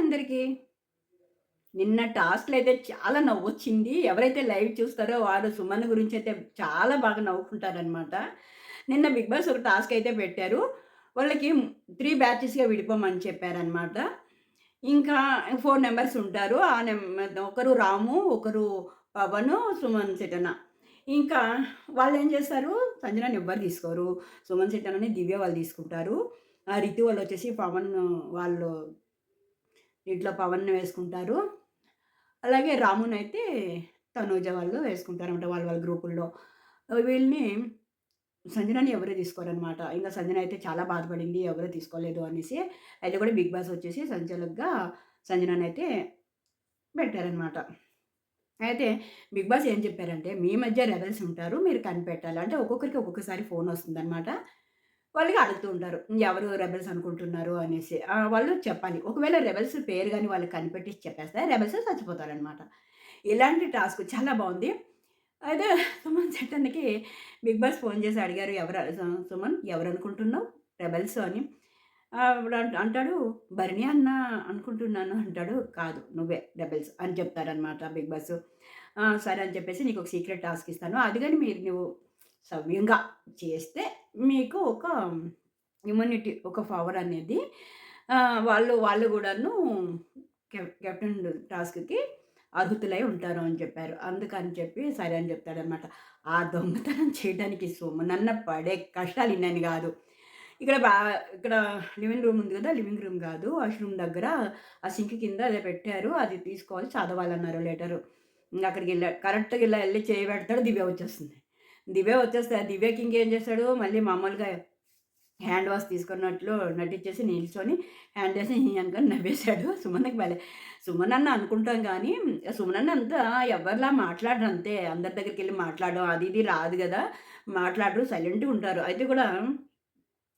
అందరికీ నిన్న టాస్క్లు అయితే చాలా నవ్వొచ్చింది. ఎవరైతే లైవ్ చూస్తారో వారు సుమన్ గురించి అయితే చాలా బాగా నవ్వుకుంటారనమాట. నిన్న 'బిగ్ బాస్' ఒక టాస్క్ అయితే పెట్టారు. వాళ్ళకి త్రీ బ్యాచెస్‌గా విడిపోమని చెప్పారనమాట. ఇంకా ఫోర్ మెంబర్స్ ఉంటారు. ఆ నెం ఒకరు రాము, ఒకరు పవను, సుమన్ సెటన ఇంకా వాళ్ళు ఏం చేస్తారు, సంజనాని ఎవ్వరు తీసుకోరు. సుమన్ శెట్టనని దివ్య వాళ్ళు తీసుకుంటారు. ఆ రితు వాళ్ళొచ్చేసి పవన్ వాళ్ళు ఇంట్లో పవన్‌ని వేసుకుంటారు. అలాగే రామునైతే తనూజ వాళ్ళు వేసుకుంటారనమాట వాళ్ళ వాళ్ళ గ్రూపుల్లో. వీళ్ళని సంజనని ఎవరు తీసుకోరనమాట. ఇంకా సంజన అయితే చాలా బాధపడింది. ఎవరు తీసుకోలేదు అనేసి. అయితే కూడా 'బిగ్ బాస్' వచ్చేసి సంచలకుగా సంజనని అయితే పెట్టారనమాట. అయితే 'బిగ్ బాస్' ఏం చెప్పారంటే, మీ మధ్య రెబల్స్ ఉంటారు. మీరు కనిపెట్టాలి. అంటే ఒక్కొక్కరికి ఒక్కొక్కసారి ఫోన్ వస్తుందన్నమాట వాళ్ళకి అడుగుతూ ఉంటారు. ఎవరు రెబెల్స్ అనుకుంటున్నారు అనేసి. వాళ్ళు చెప్పాలి. ఒకవేళ రెబెల్స్ పేరు కానీ వాళ్ళు కనిపెట్టేసి చెప్పేస్తే రెబల్స్ చచ్చిపోతారనమాట. ఇలాంటి టాస్క్ చాలా బాగుంది అయితే సుమన్ శెట్టన్నకి 'బిగ్ బాస్' ఫోన్ చేసి అడిగారు. ఎవరు సుమన్ సుమన్ ఎవరనుకుంటున్నావు రెబెల్స్ అని. అంటాడు భరణి అన్న అనుకుంటున్నాను అంటాడు. కాదు నువ్వే రెబెల్స్ అని చెప్తాడనమాట 'బిగ్ బాస్.' సరే అని చెప్పేసి నీకు ఒక సీక్రెట్ టాస్క్ ఇస్తాను. అది కానీ మీరు నువ్వు సవ్యంగా చేస్తే మీకు ఒక ఇమ్యూనిటీ ఒక పవర్ అనేది వాళ్ళు వాళ్ళు కూడాను కెప్ కెప్టెన్ టాస్క్‌కి అర్హుతులై ఉంటారు అని చెప్పారు. అందుకని చెప్పి సరే అని చెప్తాడనమాట. ఆ దొంగతనం చేయడానికి సుమనన్న పడే కష్టాలు ఇన్నని కాదు ఇక్కడ బా ఇక్కడ లివింగ్ రూమ్ ఉంది కదా లివింగ్ రూమ్ కాదు వాష్‌రూమ్ దగ్గర ఆ సింక్ కింద అదే పెట్టారు. అది తీసుకోవాలి చదవాలన్నారు లెటరు. అక్కడికి వెళ్ళా కరెక్ట్‌గా ఇలా వెళ్ళి చేయబెడతాడు దివ్య వచ్చేస్తుంది. దివ్య వచ్చేస్తే దివ్యకి ఇంకేం చేస్తాడు మళ్ళీ మామూలుగా హ్యాండ్ వాష్ తీసుకున్నట్లు నటించేసి నిల్చొని హ్యాండ్ చేసి హి నవ్వేశాడు. సుమన్‌కి భలే సుమన్ అన్న అనుకుంటాం కానీ సుమన్ అన్న అంతా ఎవరిలా మాట్లాడరు అంతే. అందరి దగ్గరికి వెళ్ళి మాట్లాడడం అది ఇది రాదు కదా మాట్లాడరు సైలెంట్‌గా ఉంటారు. అయితే కూడా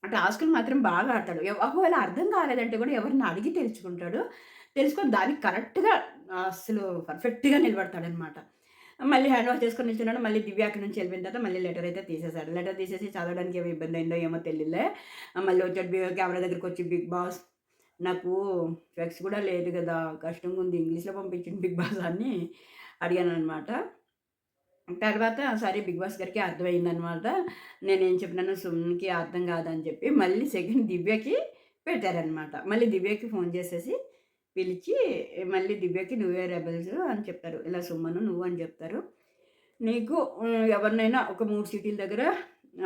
టాస్కులు మాత్రం బాగా ఆడతాడు. ఒకవేళ అర్థం కాలేదంటే కూడా ఎవరిని అడిగి తెలుసుకుంటాడు. తెలుసుకొని దానికి కరెక్ట్‌గా అసలు పర్ఫెక్ట్‌గా నిలబడతాడనమాట. మళ్ళీ హ్యాండ్ వాష్ చేసుకొని నిల్చున్నాడు. మళ్ళీ దివ్య అక్కడి నుంచి వెళ్ళిన తర్వాత మళ్ళీ లెటర్ అయితే తీసేశాడు లెటర్ తీసేసి చదవడానికి ఏమి ఇబ్బంది అయిందో ఏమో తెలియలే మళ్ళీ వచ్చాడు బి కెమెరా దగ్గరికొచ్చి బిగ్ బాస్ నాకు స్పెక్స్ కూడా లేదు కదా కష్టంగా ఉంది. ఇంగ్లీష్‌లో పంపించండి బిగ్ బాస్ అని అడిగాననమాట. తర్వాత సరే 'బిగ్ బాస్' గారికి అర్థమైందనమాట నేనేం చెప్పినాను సుమ్కి అర్థం కాదని చెప్పి మళ్ళీ సెకండ్ దివ్యకి పెట్టారనమాట. మళ్ళీ దివ్యకి ఫోన్ చేసేసి పిలిచి మళ్ళీ దివ్యకి నువ్వే రెబల్స్ అని చెప్తారు. ఇలా సుమ్మను నువ్వు అని చెప్తారు. నీకు ఎవరినైనా ఒక మూడు సీటీల దగ్గర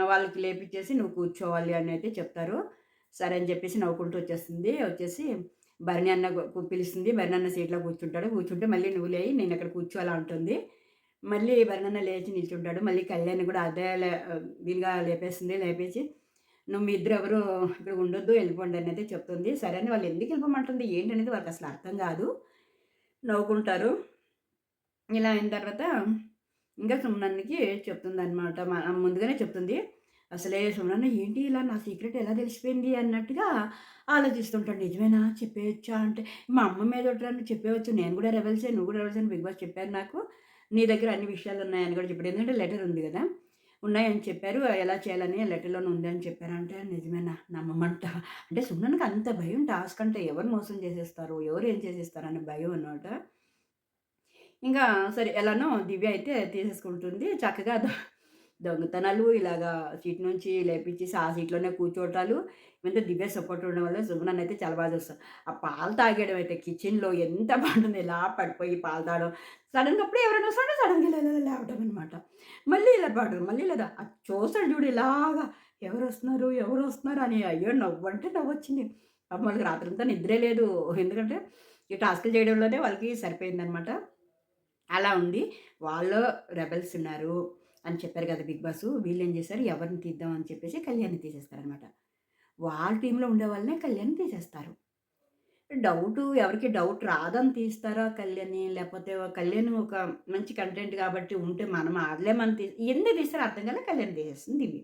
వాళ్ళకి లేపించేసి నువ్వు కూర్చోవాలి అని అయితే చెప్తారు. సరే అని చెప్పేసి నవ్వుకుంటూ వచ్చేస్తుంది. వచ్చేసి భరణి అన్న పిలుస్తుంది. భరణి అన్న సీట్‌లో కూర్చుంటాడు. కూర్చుంటే మళ్ళీ నువ్వు లేయి నేను అక్కడ కూర్చోవాలా అంటుంది. మళ్ళీ భరణన్న అన్న లేచి నిల్చుంటాడు. మళ్ళీ కళ్యాణి కూడా అదే దీనిగా లేపేస్తుంది. లేపేసి నువ్వు మీ ఇద్దరు ఎవరు ఇక్కడ ఉండొద్దు వెళ్ళిపోండి అని అయితే చెప్తుంది. సరే అని వాళ్ళు ఎందుకు వెళ్ళిపోమంటుంది ఏంటనేది వాళ్ళకి అసలు అర్థం కాదు. నవ్వుకుంటారు. ఇలా అయిన తర్వాత ఇంకా సుమనానికి చెప్తుంది అనమాట ముందుగానే చెప్తుంది. అసలే సుమనన్న ఏంటి ఇలా నా సీక్రెట్ ఎలా తెలిసిపోయింది అన్నట్టుగా ఆలోచిస్తుంటాడు. నిజమేనా చెప్పేయొచ్చా అంటే మా అమ్మ మీద ఒకటి చెప్పేవచ్చు నేను కూడా రెవెల్సే నువ్వు కూడా రెవెల్సే 'బిగ్ బాస్' చెప్పారు నాకు. నీ దగ్గర అన్ని విషయాలు ఉన్నాయని కూడా చెప్పాడు. ఎందుకంటే లెటర్ ఉంది కదా ఉన్నాయని చెప్పారు. ఎలా చేయాలని లెటర్‌లోనే ఉంది అని చెప్పారు. అంటే నిజమేనా నమ్మమంట. అంటే సుమనన్నకి అంత భయం టాస్క్ అంటే ఎవరు మోసం చేసేస్తారు? ఎవరు ఏం చేసేస్తారు అనే భయం అన్నమాట ఇంకా సరే ఎలానో దివ్య అయితే తీసేసుకుంటుంది. చక్కగా దొంగతనాలు ఇలాగా సీట్ నుంచి లేపించేసి ఆ సీట్‌లోనే కూర్చోవటాలు ఇవంతా దివ్య సపోర్ట్ ఉండడం వల్ల సుమనన్న అయితే చాలా బాగా చూస్తాం ఆ పాలు తాగేయడం అయితే కిచెన్‌లో ఎంత బాగుంటుంది. ఇలా పడిపోయి పాలు తాగడం. సడన్గా అప్పుడు ఎవరైనా వస్తుంటే సడన్గా ఇలా లేవడం అనమాట. మళ్ళీ ఇలా పడడం. మళ్ళీ లేదా అది చూస్తాడు చూడు ఇలాగా ఎవరు వస్తున్నారు ఎవరు వస్తున్నారు అని అయ్యో! నవ్వంటే నవ్వొచ్చింది. పాపం వాళ్ళకి రాత్రంతా నిద్రే లేదు. ఎందుకంటే ఈ టాస్క్‌లు చేయడంలోనే వాళ్ళకి సరిపోయిందనమాట. అలా ఉంది. వాళ్ళు రెబెల్స్ ఉన్నారు అని చెప్పారు కదా 'బిగ్ బాస్' వీళ్ళేం చేశారు ఎవరిని తీద్దాం అని చెప్పేసి కళ్యాణ్‌ని తీసేస్తారనమాట. వాళ్ళ టీంలో ఉండే వాళ్ళనే కళ్యాణ్ తీసేస్తారు. డౌటు ఎవరికి డౌట్ రాదని తీస్తారా కళ్యాణి లేకపోతే కళ్యాణ్ ఒక మంచి కంటెంట్ కాబట్టి ఉంటే మనం ఆడలేమని తీ ఎన్ని తీస్తారో అర్థం కదా కళ్యాణ్ తీసేస్తుంది దివ్య.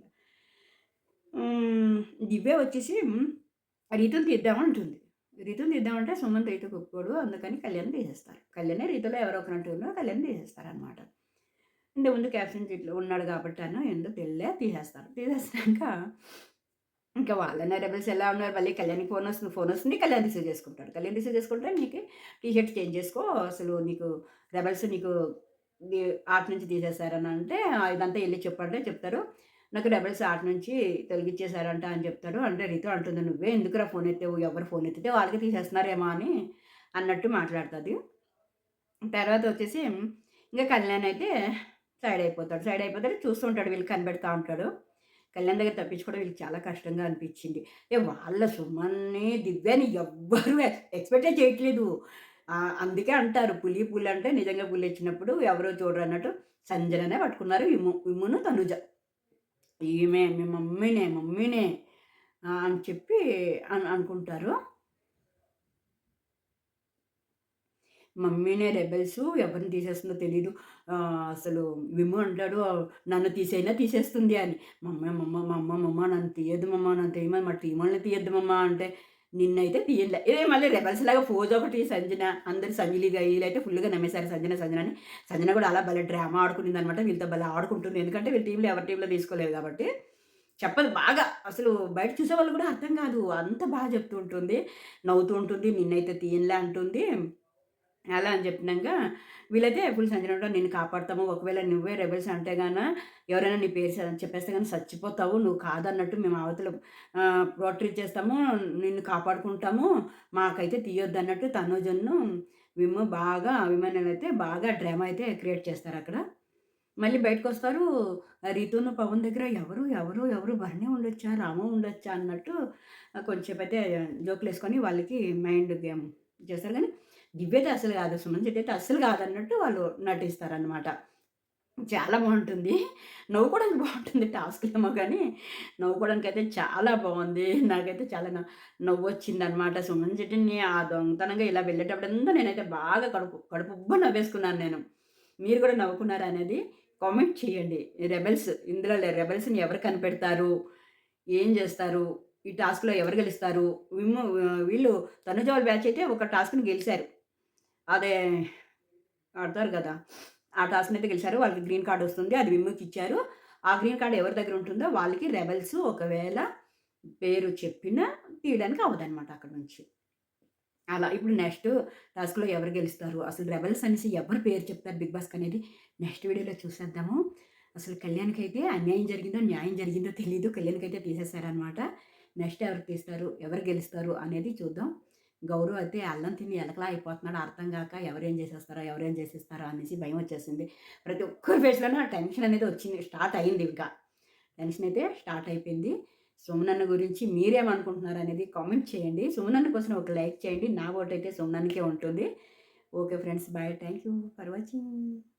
దివ్య వచ్చేసి రీతుని తీద్దామంటుంది. రీతుని తీద్దామంటే సుమంత్ రీతుకి ఒప్పుకోడు. అందుకని కళ్యాణ్ తీసేస్తారు. కళ్యాణే రీతులో ఎవరో కళ్యాణ్ తీసేస్తారు అనమాట తీసేస్తారనమాట. ఇంతకుముందు క్యాప్షన్ ఇట్లా ఉన్నాడు కాబట్టి అన్న ఎందుకు వెళ్ళే తీసేస్తారు. తీసేసినాక ఇంకా వాళ్ళన్న రెబెల్స్ ఎలా ఉన్నారు మళ్ళీ కళ్యాణ్‌కి ఫోన్ వస్తుంది. ఫోన్ వస్తుంది. కళ్యాణ్ రిసీవ్ చేసుకుంటాడు. కళ్యాణ్ రిసీవ్ చేసుకుంటే నీకు టీ షర్ట్ చేంజ్ చేసుకో. అసలు నీకు రెబల్స్ నీకు ఆట నుంచి తీసేసారని అంటే ఇదంతా వెళ్ళి చెప్పంటే చెప్తారు. నాకు రెబెల్స్ ఆట నుంచి తొలగించేశారంట అని చెప్తాడు. అంటే రీతో అంటుంది, "నువ్వే ఎందుకురా ఫోన్ ఎత్తావు? ఎవరు ఫోన్ ఎత్తితే వాళ్ళకి తీసేస్తున్నారేమో" అని అన్నట్టు మాట్లాడుతుంది తర్వాత వచ్చేసి ఇంకా కళ్యాణ్ అయితే సైడ్ అయిపోతాడు. సైడ్ అయిపోతాడు. చూస్తూ ఉంటాడు. వీళ్ళు కనిపెడతా ఉంటాడు. కళ్యాణ్ దగ్గర తప్పించుకోవడం వీళ్ళకి చాలా కష్టంగా అనిపించింది. ఏ వాళ్ళ సుమన్ని, దివ్యని ఎవ్వరూ ఎక్స్ ఎక్స్‌పెక్టే చేయట్లేదు. అందుకే అంటారు పులి పులి అంటే నిజంగా పులొచ్చినప్పుడు ఎవరో చూడరు అన్నట్టు సంజననే పట్టుకున్నారు. విమ్ము విమ్మును, తనుజ. ఈమె మీ మమ్మీనే, మమ్మీనే అని చెప్పి అనుకుంటారు. మమ్మీనే రెబెల్స్ ఎవరిని తీసేస్తుందో తెలీదు. అసలు విమ్ము అంటాడు నన్ను తీసైనా తీసేస్తుంది అని. మమ్మ మమ్మ మమ్మ మమ్మ నన్ను తీయద్దు మమ్మ నన్ను తీయమని మా టీమల్ని తీయద్దు మమ్మ అంటే నిన్నైతే తీయలే ఇదే మళ్ళీ రెబెల్స్‌లాగా ఫోజ్ ఒకటి సంజన అందరు సంజలిగా ఈళ్ళైతే ఫుల్‌గా నమ్మేశారు సంజన సంజన అని. సంజన కూడా అలా భలే డ్రామా ఆడుకునిందనమాట. వీళ్ళతో భలే ఆడుకుంటుంది. ఎందుకంటే వీళ్ళ టీమ్‌లో ఎవరి టీమ్‌లో తీసుకోలేదు కాబట్టి. చెప్పదు బాగా అసలు బయట చూసేవాళ్ళు కూడా అర్థం కాదు. అంత బాగా చెప్తూ ఉంటుంది. నవ్వుతూ ఉంటుంది. నిన్నైతే తీయనులే అంటుంది. అలా అని చెప్పినాక వీళ్ళైతే ఫుల్ సంజనంలో నేను కాపాడతాము ఒకవేళ నువ్వే రెబల్స్ అంటే గాన ఎవరైనా నీ పేరు చెప్పేస్తే కానీ చచ్చిపోతావు నువ్వు కాదన్నట్టు మేము అవతల ఆహ్, ప్రొటెక్ట్ చేస్తాము. నిన్ను కాపాడుకుంటాము. మాకైతే తీయొద్దు అన్నట్టు తనుజన్ను విమ్ బాగా అభిమానులు అయితే బాగా డ్రామా అయితే క్రియేట్ చేస్తారు అక్కడ మళ్ళీ బయటకొస్తారు. రితును, పవన్ దగ్గర ఎవరు, ఎవరు, ఎవరు భరణి ఉండొచ్చా? రాము ఉండొచ్చా? అన్నట్టు కొంచెంసేపు అయితే జోకులు వేసుకొని వాళ్ళకి మైండ్ గేమ్ చేస్తారు కానీ దివ్యత అయితే అసలు కాదు. సుమన్ శెట్టి అయితే అసలు కాదన్నట్టు వాళ్ళు నటిస్తారనమాట. చాలా బాగుంటుంది నవ్వుకోవడానికి బావుంటుంది టాస్క్‌లేమో నవ్వుకోవడానికి అయితే చాలా బాగుంది నాకైతే చాలా నవ్వు వచ్చింది అనమాట సుమన్ శెట్టిని ఆ దొంగతనంగా ఇలా వెళ్ళేటప్పుడంతా నేనైతే బాగా కడుపు కడుపుబ్బు నవ్వేసుకున్నాను నేను. మీరు కూడా నవ్వుకున్నారా అనేది కామెంట్ చేయండి. రెబెల్స్ ఇందులో రెబెల్స్‌ని ఎవరు కనిపెడతారు? ఏం చేస్తారు? ఈ టాస్క్‌లో ఎవరు గెలుస్తారు? విమ్ము వీళ్ళు తనుజ బ్యాచ్ అయితే ఒక టాస్క్‌ని గెలిచారు అదే ఆడతారు కదా ఆ టాస్క్‌నైతే గెలిచారు. వాళ్ళకి గ్రీన్ కార్డు వస్తుంది. అది విమ్ముకిచ్చారు. ఆ గ్రీన్ కార్డు ఎవరి దగ్గర ఉంటుందో వాళ్ళకి రెబల్స్ ఒకవేళ పేరు చెప్పినా తీయడానికి అవ్వదనమాట అక్కడి నుంచి. అలా ఇప్పుడు నెక్స్ట్ టాస్క్‌లో ఎవరు గెలుస్తారు? అసలు రెబల్స్ అనేసి ఎవరు పేరు చెప్తారు బిగ్ బాస్‌కనేది నెక్స్ట్ వీడియోలో చూసేద్దాము. అసలు కళ్యాణ్కి అయితే అన్యాయం జరిగిందో, న్యాయం జరిగిందో తెలియదు కళ్యాణ్కి అయితే తీసేసారనమాట. నెక్స్ట్ ఎవరు తీస్తారు? ఎవరు గెలుస్తారు? అనేది చూద్దాం. గౌరవ్ అయితే అల్లం తిని ఎలకలా అయిపోతున్నాడు. అర్థం కాక ఎవరేం చేసేస్తారో, ఎవరేం చేసేస్తారో అనేసి భయం వచ్చేసింది ప్రతి ఒక్కరి ఫేస్‌లోనూ ఆ టెన్షన్ అనేది వచ్చింది. స్టార్ట్ అయింది ఇంకా. టెన్షన్ అయితే స్టార్ట్ అయిపోయింది. సుమనన్న గురించి మీరేమనుకుంటున్నారు అనేది కామెంట్ చేయండి. సుమనన్న కోసం ఒక లైక్ చేయండి. నా ఓటైతే సుమనన్నకే ఉంటుంది. Okay friends bye. Thank you for watching.